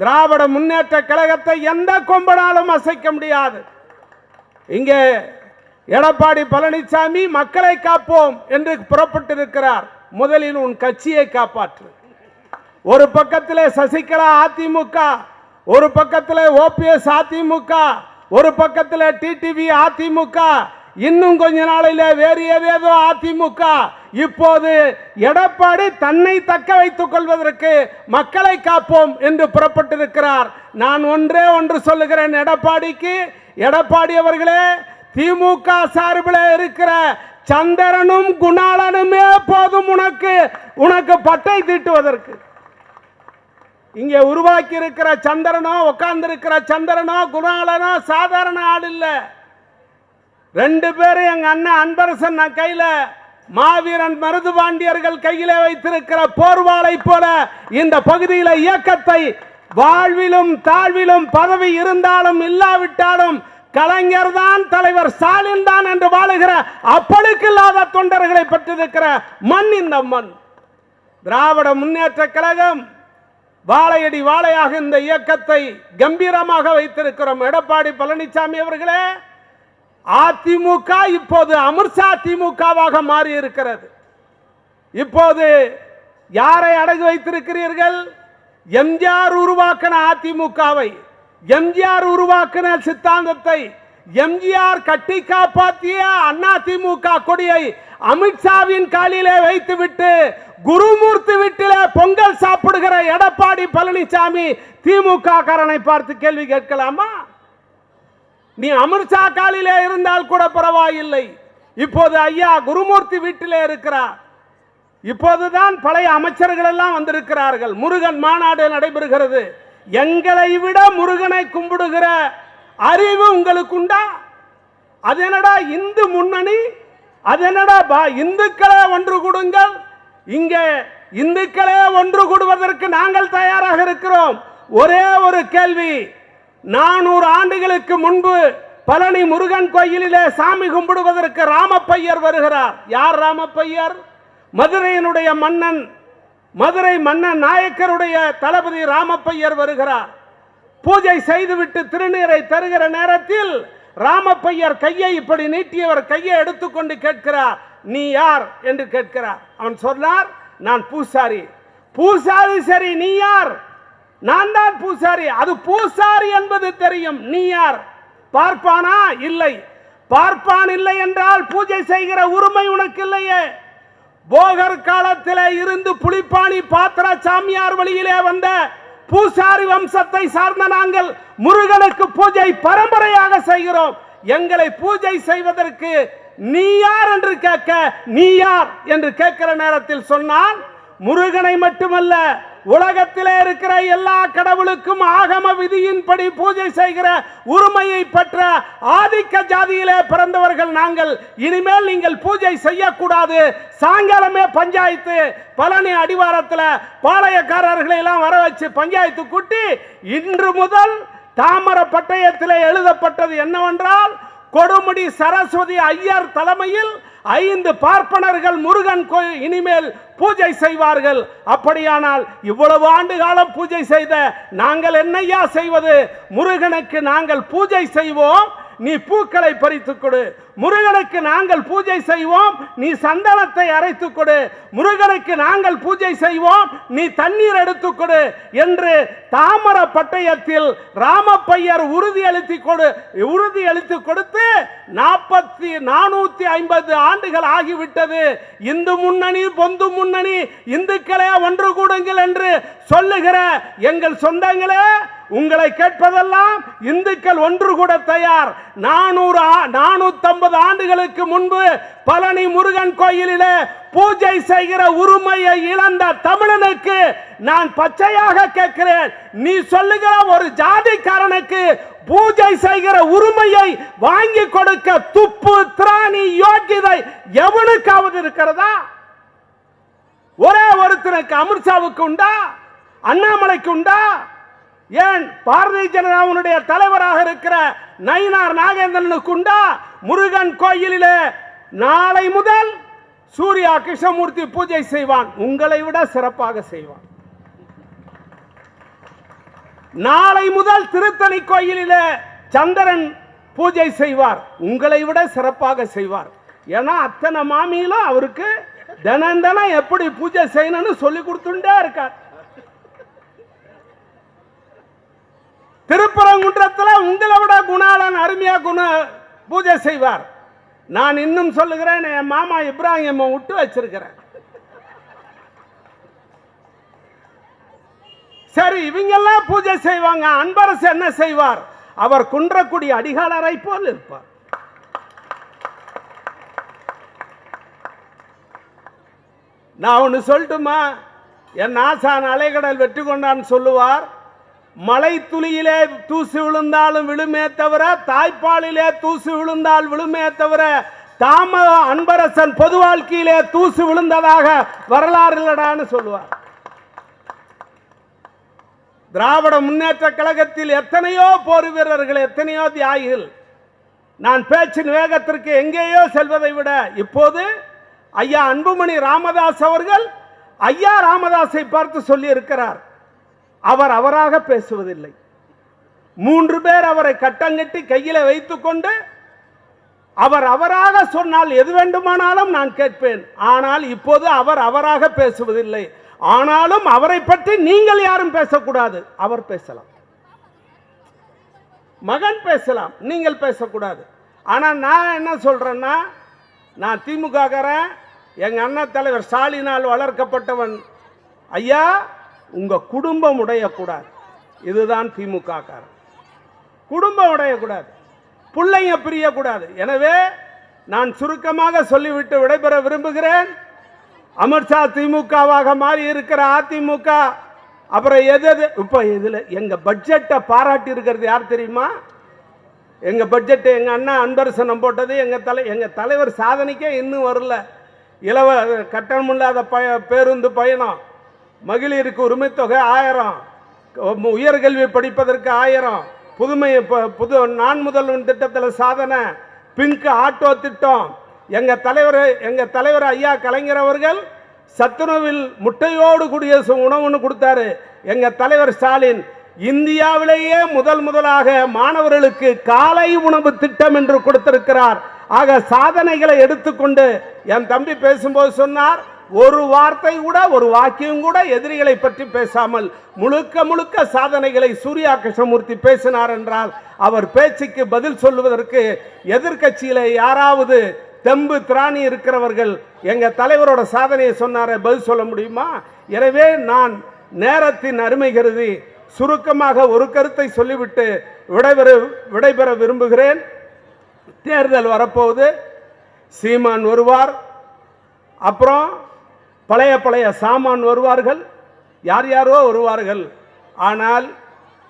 திராவிட முன்னேற்ற கழகத்தை எந்த கொம்பனாலும் அசைக்க முடியாது. இங்கே எடப்பாடி பழனிசாமி மக்களை காப்போம் என்று புறப்பட்டிருக்கிறார். முதலில் உன் கட்சியை காப்பாற்று. ஒரு பக்கத்தில் சசிகலா அதிமுக ஒரு பக்கத்தில் ஓபிஎஸ் அதிமுக ஒரு பக்கத்தில் டிடிவி அதிமுக இன்னும் கொஞ்ச நாளிலே வேறு ஏதேதோ அதிமுக இப்போது எடப்பாடி தன்னை தக்க வைத்துக் கொள்வதற்கு மக்களை காப்போம் என்று புறப்பட்டிருக்கிறார். நான் ஒன்றே ஒன்று சொல்லுகிறேன் எடப்பாடிக்கு. எடப்பாடி அவர்களே திமுக சார்பில் இருக்கிற சந்திரனும் குணாளனுமே போதும் உனக்கு. உனக்கு பட்டை தீட்டுவதற்கு. இங்கே உருவாக்கி இருக்கிற சந்திரனோ உட்கார்ந்து இருக்கிற சந்திரனோ குணாளனோ சாதாரண ஆள் இல்லை. ரெண்டு பேரும் எங்க அண்ணன் அன்பரசன் நான் கையில மாவீரன் மருது பாண்டியர்கள் கையில வைத்திருக்கிற போர்வாளை போல இந்த பகுதியில இயக்கத்தை வாழ்விலும் தாழ்விலும் பதவி இருந்தாலும் இல்லாவிட்டாலும் கலைஞர் தான் தலைவர் ஸ்டாலின் தான் என்று வாழுகிற அப்பளுக்கு இல்லாத தொண்டர்களை பெற்றிருக்கிற மண் இந்த மண். திராவிட முன்னேற்ற கழகம் வாழையடி வாழையாக இந்த இயக்கத்தை கம்பீரமாக வைத்திருக்கிறோம். எடப்பாடி பழனிசாமி அவர்களே அதிமுக இப்போது அமிர்ஷா திமுகவாக மாறி இருக்கிறது இப்போது யாரை அடகு வைத்திருக்கிறீர்கள்? எம்ஜிஆர் உருவாக்கின அதிமுகவை எம்ஜிஆர் உருவாக்கின சித்தாந்தத்தை எம்ஜிஆர் கட்டி காப்பாற்றிய அதிமுக கொடியை அமித்ஷாவின் காலிலே வைத்துவிட்டு குருமூர்த்தி வீட்டிலே பொங்கல் சாப்பிடுகிற எடப்பாடி பழனிசாமி திமுக காரனை பார்த்து கேள்வி கேட்கலாமா? நீ அமிர்ஷா காலிலே இருந்தால் கூட பரவாயில்லை. இப்போது ஐயா குருமூர்த்தி வீட்டிலே இருக்கிறார். இப்போதுதான் பழைய அமைச்சர்கள் எல்லாம் வந்திருக்கிறார்கள். முருகன் மாநாடு நடைபெறுகிறது. எங்களை விட முருகனை கும்பிடுகிற அறிவு உங்களுக்கு உண்டா? அது என்னடா இந்து முன்னணி? அது என்னடா பா இந்துக்களே ஒன்று கொடுங்கள். இங்கே இந்துக்களே ஒன்று கூடுவதற்கு நாங்கள் தயாராக இருக்கிறோம். ஒரே ஒரு கேள்வி. நானூறு ஆண்டுகளுக்கு முன்பு பழனி முருகன் கோயிலிலே சாமி கும்பிடுவதற்கு ராமப்பையர் வருகிறார். யார் ராமப்பையர்? மதுரையினுடைய மன்னன் மதுரை மன்னன் நாயக்கருடைய தளபதி ராமப்பையர் வருகிறார். பூஜை செய்துவிட்டு திருநீரை தருகிற நேரத்தில் ராமப்பையர் கையை இப்படி நீட்டியவர் கையை எடுத்துக்கொண்டு கேட்கிறார் நீ யார்? என்று கேட்கிறார். அவன் சொன்னார் நான் பூசாரி. பூசாரி சரி நீ யார்? நான் தான் பூசாரி. அது பூசாரி என்பது தெரியும். நீ யார்? பார்ப்பானா? இல்லை. பார்ப்பான் இல்லை என்றால் பூஜை செய்கிற உரிமை உனக்கு இல்லையே. போகர் காலத்தில் இருந்து புளிப்பாணி பாத்திர சாமியார் வழியிலே வந்த பூசாரி வம்சத்தை சார்ந்த நாங்கள் முருகனுக்கு பூஜை பரம்பரையாக செய்கிறோம். எங்களை பூஜை செய்வதற்கு நீ யார் என்று கேட்க நீ யார் என்று கேட்கிற நேரத்தில் சொன்னான் முருகனை மட்டுமல்ல உலகத்திலே இருக்கிற எல்லா கடவுளுக்கும் ஆகம விதியின்படி பூஜை செய்கிற உரிமையை பெற்ற ஆதிக்க ஜாதியிலே பிறந்தவர்கள் நாங்கள் இனிமேல் நீங்கள் பூஜை செய்யக்கூடாது. சாயங்காலமே பஞ்சாயத்து பழனி அடிவாரத்தில் பாளையக்காரர்களை எல்லாம் வர வச்சு பஞ்சாயத்து கூட்டி இன்று முதல் தாமர பட்டயத்தில் எழுதப்பட்டது என்னவென்றால் கொடுமுடி சரஸ்வதி ஐயர் தலைமையில் ஐந்து பார்ப்பனர்கள் முருகன் கோயில் இனிமேல் பூஜை செய்வார்கள். அப்படியானால் இவ்வளவு ஆண்டு காலம் பூஜை செய்த நாங்கள் என்னையா செய்வது? முருகனுக்கு நாங்கள் பூஜை செய்வோம். நீ பூக்களை பறித்து கொடு. முருகனுக்கு நாங்கள் பூஜை செய்வோம் நீ சந்தனத்தை அரைத்துக் கொடு. முருகனுக்கு நாங்கள் பூஜை செய்வோம் நீ தண்ணீர் எடுத்துக் கொடு என்று தாமர பட்டயத்தில் ராமப்பையர் உறுதி அளித்து கொடு உறுதி அளித்து கொடுத்து நாற்பத்தி நானூத்தி ஐம்பது ஆண்டுகள் ஆகிவிட்டது. இந்து முன்னணி பொந்து முன்னணி இந்துக்களே ஒன்று கூடுங்கள் என்று சொல்லுகிற எங்கள் சொந்தங்களே உங்களை கேட்பதெல்லாம் இந்துக்கள் ஒன்று கூட தயார். நானூறு நானூத்தி நானூத்தம்பது ஆண்டுகளுக்கு முன்பு பழனி முருகன் கோயிலிலே பூஜை செய்கிற உரிமையை இழந்த தமிழனுக்கு நான் பச்சையாக கேட்கிறேன். நீ சொல்லுகிற ஒரு ஜாதிக்காரனுக்கு பூஜை செய்கிற உரிமையை வாங்கி கொடுக்க துப்பு திராணி யோகிதை எவனுக்காவது இருக்கிறதா? ஒரே ஒருத்தனுக்கு அமித்ஷாவுக்கு உண்டா? அண்ணாமலைக்கு உண்டா? ஏன் பாரதிய ஜனதாவுடைய தலைவராக இருக்கிற நயினார் நாகேந்திரனுக்கு உண்டா? முருகன் கோயிலிலே நாளை முதல் சூர்யா கிருஷ்ணமூர்த்தி பூஜை செய்வான். உங்களை விட சிறப்பாக செய்வான். நாளை முதல் திருத்தணி கோயிலில் சந்திரன் பூஜை செய்வார். உங்களை விட சிறப்பாக செய்வார். ஏன்னா அத்தனை மாமியிலும் அவருக்கு தினம் தினம் எப்படி பூஜை செய்யணும்னு சொல்லி கொடுத்துட்டே இருக்கார். திருப்பரங்குன்றத்தில் உங்களை விட குணாளன் அருமையா குண பூஜை செய்வார். நான் இன்னும் சொல்லுகிறேன் என் மாமா இப்ராஹிம் விட்டு வச்சிருக்கிறேன் சரி இவங்கெல்லாம் பூஜை செய்வாங்க. அன்பரசு என்ன செய்வார்? அவர் குன்றக்குடி அடிகாலரை போல் இருப்பார். நான் ஒன்று சொல்லட்டுமா? என் ஆசான் அலைகடல் வெற்றி கொண்டான்னு சொல்லுவார். மலை துளியிலே தூசு விழுந்தாலும் விழுமே தவிர தாய்ப்பாலிலே தூசு விழுந்தால் விழுமே தவிர தாம அன்பரசன் பொது வாழ்க்கையிலே தூசு விழுந்ததாக வரலாறு இல்லடான்னு சொல்லுவார். திராவிட முன்னேற்ற கழகத்தில் எத்தனையோ போர் வீரர்கள் எத்தனையோ தியாகிகள். நான் பேச்சின் வேகத்திற்கு எங்கேயோ செல்வதை விட இப்போது ஐயா அன்புமணி ராமதாஸ் அவர்கள் ஐயா ராமதாஸை பார்த்து சொல்லி இருக்கிறார் அவர் அவராக பேசுவதில்லை. மூன்று பேர் அவரை கட்டங்கட்டி கையில் வைத்துக்கொண்டு அவர் அவராக சொன்னால் எது வேண்டுமானாலும் நான் கேட்பேன். ஆனால் இப்போது அவர் அவராக பேசுவதில்லை. ஆனாலும் அவரை பற்றி நீங்கள் யாரும் பேசக்கூடாது. அவர் பேசலாம். மகன் பேசலாம். நீங்கள் பேசக்கூடாது. ஆனால் நான் என்ன சொல்றேன்னா நான் திமுககாரன் எங்கள் அண்ணன் தலைவர் ஸ்டாலினால் வளர்க்கப்பட்டவன். ஐயா உங்கள் குடும்பம் உடையக்கூடாது. இதுதான் திமுக காரன் குடும்பம் உடையக்கூடாது. பிள்ளைங்க பிரியக்கூடாது. எனவே நான் சுருக்கமாக சொல்லிவிட்டு விடைபெற விரும்புகிறேன். அமித்ஷா திமுகவாக மாறி இருக்கிற அதிமுக அப்புறம் எது எது? இப்போ இதில் எங்கள் பட்ஜெட்டை பாராட்டி இருக்கிறது யார் தெரியுமா? எங்கள் பட்ஜெட்டு எங்கள் அண்ணா அன்பரசனம் போட்டது எங்கள் தலை எங்கள் தலைவர் சாதனைக்கே இன்னும் வரல. இலவ கட்டணமில்லாத பய பேருந்து பயணம். மகளிருக்கு உரிமைத்தொகை ஆயிரம். உயர்கல்வி படிப்பதற்கு ஆயிரம். புதுமை புது நான் முதல்வன் திட்டத்தில் சாதனை. பிங்க் ஆட்டோ திட்டம். எங்கள் தலைவர் எங்கள் தலைவர் ஐயா கலைஞர் அவர்கள் சத்துணவில் முட்டையோடு கூடிய சு- உணவுன்னு கொடுத்தாரு. எங்கள் தலைவர் ஸ்டாலின் இந்தியாவிலேயே முதல் முதலாக மாணவர்களுக்கு காலை உணவு திட்டம் என்று கொடுத்திருக்கிறார். ஆக சாதனைகளை எடுத்துக்கொண்டு என் தம்பி பேசும்போது சொன்னார் ஒரு வார்த்தை கூட ஒரு வாக்கியம் கூட எதிரிகளை பற்றி பேசாமல் முழுக்க முழுக்க சாதனைகளை சூர்யா கிருஷ்ணமூர்த்தி பேசினார் என்றால் அவர் பேச்சுக்கு பதில் சொல்லுவதற்கு எதிர்க்கட்சியில யாராவது தெம்பு திராணி இருக்கிறவர்கள் எங்கள் தலைவரோட சாதனையை சொன்னாரே பதில் சொல்ல முடியுமா? எனவே நான் நேரத்தின் அருமை கருதி சுருக்கமாக ஒரு கருத்தை சொல்லிவிட்டு விடைபெற விடைபெற விரும்புகிறேன். தேர்தல் வரப்போகுது. சீமான் வருவார். அப்புறம் பழைய பழைய சாமான் வருவார்கள். யார் யாரோ வருவார்கள். ஆனால்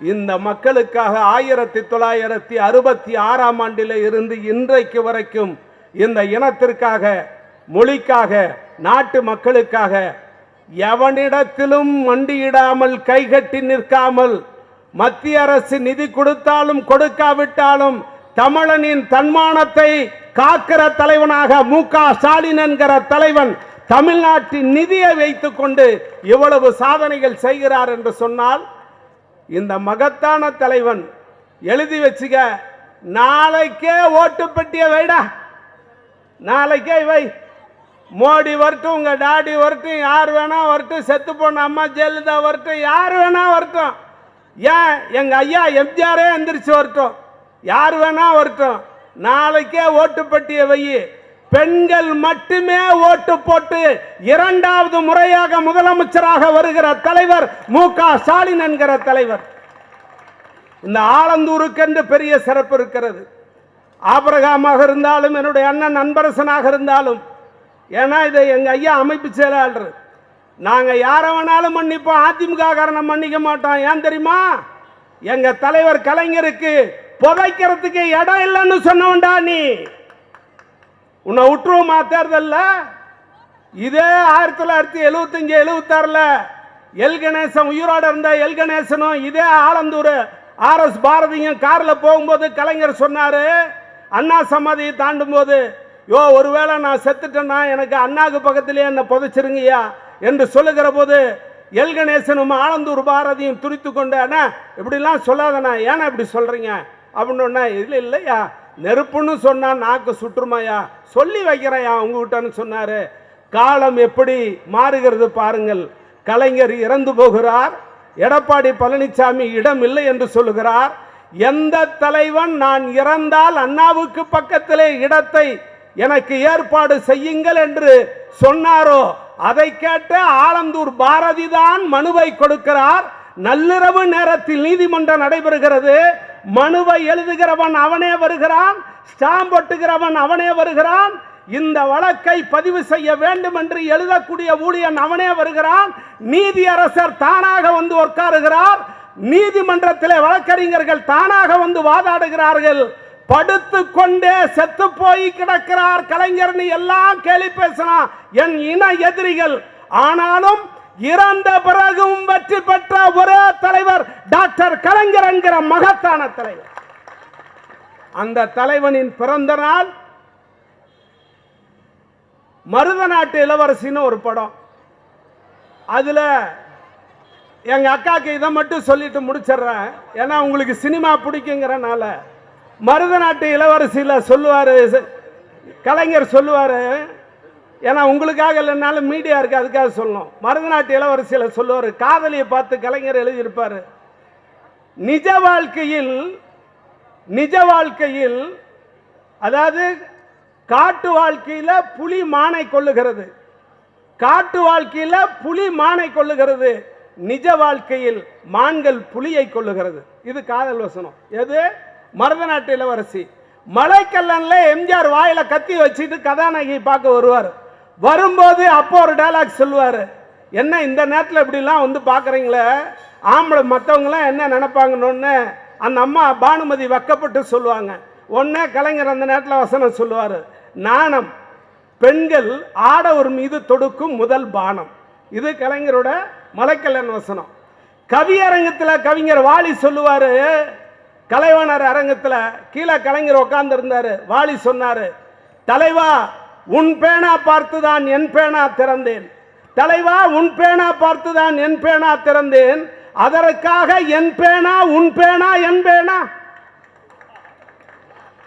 இந்த மக்களுக்காக ஆயிரத்தி தொள்ளாயிரத்தி அறுபத்தி ஆறாம் ஆண்டில் இருந்து இன்றைக்கு வரைக்கும் இந்த இனத்திற்காக மொழிக்காக நாட்டு மக்களுக்காக எவனிடத்திலும் மண்டியிடாமல் கைகட்டி நிற்காமல் மத்திய அரசு நிதி கொடுத்தாலும் கொடுக்காவிட்டாலும் தமிழனின் தன்மானத்தை காக்கிற தலைவனாக மு க ஸ்டாலின் என்கிற தலைவன் தமிழ்நாட்டின் நிதியை வைத்துக்கொண்டு இவ்வளவு சாதனைகள் செய்கிறார் என்று சொன்னால் இந்த மகத்தான தலைவன் எழுதி வச்சுக்க நாளைக்கே ஓட்டு பெட்டிய வைடா. நாளைக்கே வை. மோடி வரட்டும் உங்க டாடி வரட்டும் யார் வேணா வரட்டும் செத்து போன அம்மா ஜெயலலிதா வரட்டும் யார் வேணா வரட்டும். ஏன்? எங்க ஐயா எம்ஜிஆரே எந்திரிச்சு வரட்டும். யார் வேணா வரட்டும். நாளைக்கே ஓட்டு பெட்டியை வை. பெண்கள் மட்டுமே ஓட்டு போட்டு இரண்டாவது முறையாக முதலமைச்சராக வருகிற தலைவர் மு க ஸ்டாலின் என்கிற தலைவர். இந்த ஆலந்தூருக்கென்று பெரிய சிறப்பு இருக்கிறது. ஆபரகாமாக இருந்தாலும் என்னுடைய அண்ணன் நண்பரசனாக இருந்தாலும் ஏன்னா இதை எங்கள் ஐயா அமைப்பு செயலாளர். நாங்கள் யாரை வேணாலும் மன்னிப்போம். அதிமுக காரணம் மன்னிக்க மாட்டோம். ஏன் தெரியுமா? எங்கள் தலைவர் கலைஞருக்கு புதைக்கிறதுக்கு இடம் இல்லைன்னு சொன்னவன்டா நீ. உன்னை விட்டுருவோமா தேர்தல்ல? இதே ஆயிரத்தி தொள்ளாயிரத்தி எழுபத்தஞ்சு எழுபத்தாறுல எல் கணேசன் உயிரோட இருந்த எல் கணேசனும் இதே ஆலந்தூர் ஆர் எஸ் பாரதியும் கார்ல போகும்போது கலைஞர் சொன்னாரு அண்ணா சமாதியை தாண்டும் போது யோ ஒருவேளை நான் செத்துட்டேன்னா எனக்கு அண்ணாக்கு பக்கத்திலே என்னை புதைச்சிருங்கய்யா என்று சொல்லுகிற போது எல் கணேசனும் ஆலந்தூர் பாரதியும் துரித்து கொண்டு அண்ணா இப்படிலாம் சொல்லாதண்ணா ஏன்னா இப்படி சொல்றீங்க? அப்படின்னு இல்லை இல்லையா நெருப்புன்னு சொன்னால் நாக்கு சுற்றுமையா? சொல்லி வைக்கிறையா உங்ககிட்டன்னு சொன்னார். காலம் எப்படி மாறுகிறது பாருங்கள். கலைஞர் இறந்து போகிறார். எடப்பாடி பழனிசாமி இடம் இல்லை என்று சொல்லுகிறார். எந்த தலைவன் நான் இறந்தால் அண்ணாவுக்கு பக்கத்திலே இடத்தை எனக்கு ஏற்பாடு செய்யுங்கள் என்று சொன்னாரோ? அதை கேட்ட ஆலந்தூர் பாரதி தான் மனுவை கொடுக்கிறார். நள்ளிரவு நேரத்தில் நீதிமன்றம் நடைபெறுகிறது. மனுவை எழுதுகிறவன் அவனே வருகிறான் ஸ்டாம்ப் ஒட்டுகிறவன் அவனே வருகிறான் இந்த வழக்கை பதிவு செய்ய வேண்டும் என்று எழுதக்கூடிய ஊழியன் அவனே வருகிறான் நீதியரசர் தானாக வந்து உட்காருகிறார் நீதிமன்றத்திலே வழக்கறிஞர்கள் தானாக வந்து வாதாடுகிறார்கள் படுத்து கொண்டே செத்து போய் கிடக்கிறார் கலைஞர்னு எல்லாம் கேலி பேசினா என் இன எதிரிகள் ஆனாலும் இறந்த பிறகும் வெற்றி பெற்ற ஒரே தலைவர் டாக்டர் கலைஞர் என்கிற மகத்தான தலைவர். அந்த தலைவனின் பிறந்த நாள் மருத நாட்டு இளவரசின்னு ஒரு படம். அதில் எங்கள் அக்காக்கு இதை மட்டும் சொல்லிட்டு முடிச்சிடுறேன். ஏன்னா உங்களுக்கு சினிமா பிடிக்குங்கிறனால மருத நாட்டு இளவரசியில் சொல்லுவார் கலைஞர் சொல்லுவார் ஏன்னா உங்களுக்காக இல்லைனாலும் மீடியா இருக்கு அதுக்காக சொல்லணும். மருதநாட்டு இளவரசியில் சொல்லுவார் காதலியை பார்த்து கலைஞர் எழுதியிருப்பார். நிஜ வாழ்க்கையில் நிஜ வாழ்க்கையில் அதாவது காட்டு வாழ்க்கையில் புலி மானை கொள்ளுகிறது காட்டு வாழ்க்கையில் புலி மானை கொள்ளுகிறது நிஜ வாழ்க்கையில் மான்கள் புலியை கொள்ளுகிறது இது காதல் வசனம். எது? மருத நாட்டு இளவரசி. மலைக்கல்லன்ல எம்ஜிஆர் வாயில கத்தி வச்சுட்டு கதாநாயகி பார்க்க வருவார். வரும்போது அப்போ ஒரு டயலாக் சொல்லுவார். என்ன இந்த நேரத்தில் இப்படிலாம் வந்து பார்க்குறீங்களே? ஆம்பளை மற்றவங்களாம் என்ன நினப்பாங்கன்னு அந்த அம்மா பானுமதி வெக்கப்பட்டு சொல்லுவாங்க. ஒன்னே கலைஞர் அந்த நேரத்தில் வசனம் சொல்லுவார். நாணம் பெண்கள் ஆடவர் மீது தொடுக்கும் முதல் பானம். இது கலைஞரோட மலைக்கல்லன் வசனம். கவியரங்கத்தில் கவிஞர் வாலி சொல்லுவார். கலைவாணர் அரங்கத்தில் கீழே கலைஞர் உட்கார்ந்துருந்தார். வாலி சொன்னார் தலைவா உன் பேனா பார்த்துதான் என் பேனா திறந்தேன். தலைவா உன் பேனா பார்த்துதான் என் பேனா திறந்தேன். அதற்காக என் பேனா உன் பேனா என் பேனா.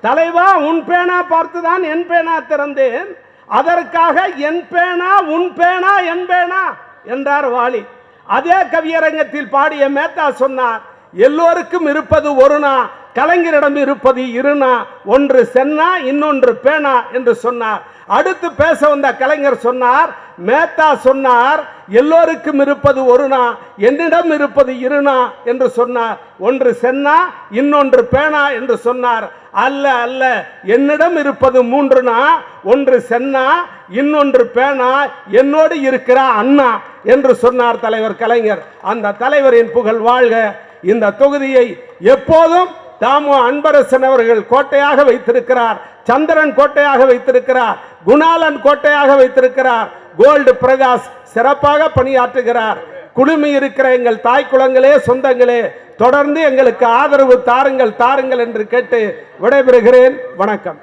தலைவா உன் பேனா பார்த்துதான் என் பேனா திறந்தேன். அதற்காக என் பேனா உன் பேனா என் பேனா என்றார் வாலி. அதே கவியரங்கத்தில் பாடிய மேத்தா சொன்னார் எல்லோருக்கும் இருப்பது ஒரு நா கலைஞரிடம் இருப்பது இருனா ஒன்று சென்னா இன்னொன்று பேனா என்று சொன்னார். அடுத்து பேச வந்த கலைஞர் சொன்னார் மேத்தா சொன்னார் எல்லோருக்கும் இருப்பது ஒருனா என்னிடம் இருப்பது இருனா என்று சொன்னார். ஒன்று சென்னா இன்னொன்று பேனா என்று சொன்னார். அல்ல அல்ல என்னிடம் இருப்பது மூன்று நா ஒன்று சென்னா இன்னொன்று பேனா என்னோடு இருக்கிற அண்ணா என்று சொன்னார் தலைவர் கலைஞர். அந்த தலைவரின் புகழ் வாழ்க. இந்த தொகுதியை எப்போதும் தாமு அன்பரசன் அவர்கள் கோட்டையாக வைத்திருக்கிறார் சந்திரன் கோட்டையாக வைத்திருக்கிறார் குணாலன் கோட்டையாக வைத்திருக்கிறார் கோல்டு பிரகாஷ் சிறப்பாக பணியாற்றுகிறார். குழுமி இருக்கிற எங்கள் தாய் குளங்களே சொந்தங்களே தொடர்ந்து எங்களுக்கு ஆதரவு தாருங்கள் தாருங்கள் என்று கேட்டு விடைபெறுகிறேன். வணக்கம்.